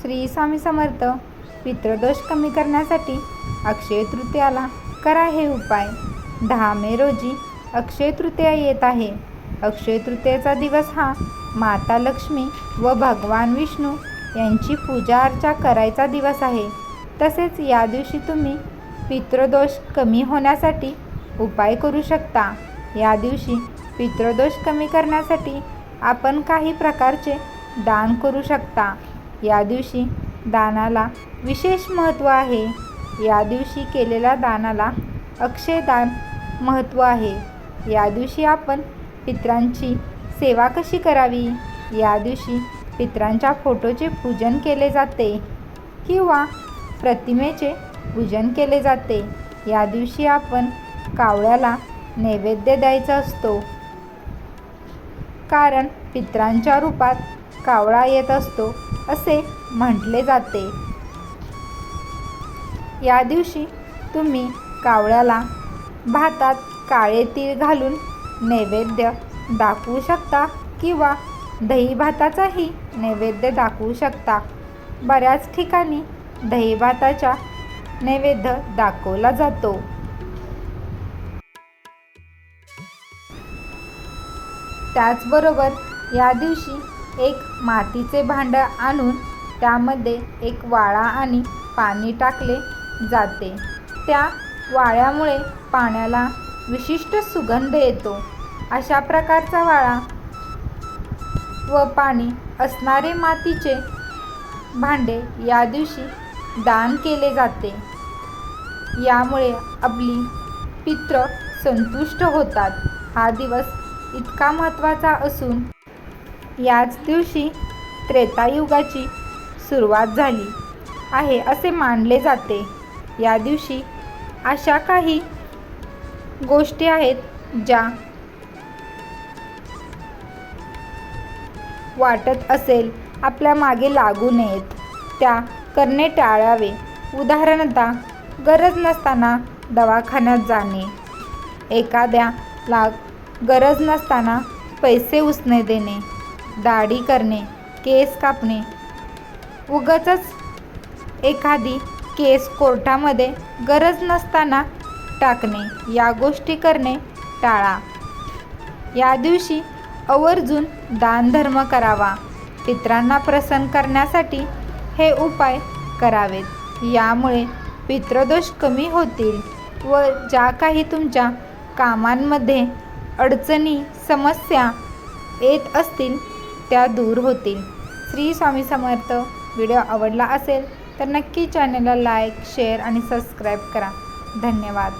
श्री स्वामी समर्थ. पितृदोष कमी करण्यासाठी अक्षय तृतीयाला करा हे उपाय. दहा मे रोजी अक्षय तृतीया येत आहे. अक्षय तृतीयेचा दिवस हा माता लक्ष्मी व भगवान विष्णू यांची पूजा अर्चा करायचा दिवस आहे. तसेच या दिवशी तुम्ही पितृदोष कमी होण्यासाठी उपाय करू शकता. या दिवशी पितृदोष कमी करण्यासाठी आपण काही प्रकारचे दान करू शकता. या दिवशी दानाला विशेष महत्त्व आहे. या दिवशी केलेल्या दानाला अक्षयदान महत्त्व आहे. या दिवशी आपण पित्रांची सेवा कशी करावी? या दिवशी पित्रांच्या फोटोचे पूजन केले जाते किंवा प्रतिमेचे पूजन केले जाते. या दिवशी आपण कावळ्याला नैवेद्य द्यायचा असतो. कारण पित्रांच्या रूपात कावळा येत असतो असे म्हटले जाते. या दिवशी तुम्ही कावळ्याला भातात काळे तीळ घालून नैवेद्य दाखवू शकता किंवा दही भाताचाही नैवेद्य दाखवू शकता. बऱ्याच ठिकाणी दही भाताचा नैवेद्य दाखवला जातो. त्याचबरोबर या दिवशी एक मातीचे भांडं आणून त्यामध्ये एक वाळा आणि पाणी टाकले जाते. त्या वाळ्यामुळे पाण्याला विशिष्ट सुगंध येतो. अशा प्रकारचा वाळा व पाणी असणारे मातीचे भांडे या दिवशी दान केले जाते. यामुळे आपली पित्र संतुष्ट होतात. हा दिवस इतका महत्त्वाचा असून याच दिवशी त्रेतायुगाची सुरुवात झाली आहे असे मानले जाते. या दिवशी अशा काही गोष्टी आहेत ज्या वाटत असेल आपल्या मागे लागू नयेत. त्या करणे टाळावे. उदाहरणतः गरज नसताना दवाखान्यात जाणे. एखाद्याला गरज नसताना पैसे उसने देणे. दाढी करणे केस कापणे. उगाचच एखादी केस कोर्टामध्ये गरज नसताना टाकणे या गोष्टी करणे टाळा. या दिवशी आवर्जून दानधर्म करावा. पित्रांना प्रसन्न करण्यासाठी हे उपाय करावेत. यामुळे पित्रदोष कमी होतील व ज्या काही तुमच्या कामांमध्ये अडचणी समस्या येत असतील त्या दूर होतील. श्री स्वामी समर्थ. व्हिडिओ आवडला असेल तर नक्की चॅनलला लाईक शेअर आणि सबस्क्राईब करा. धन्यवाद.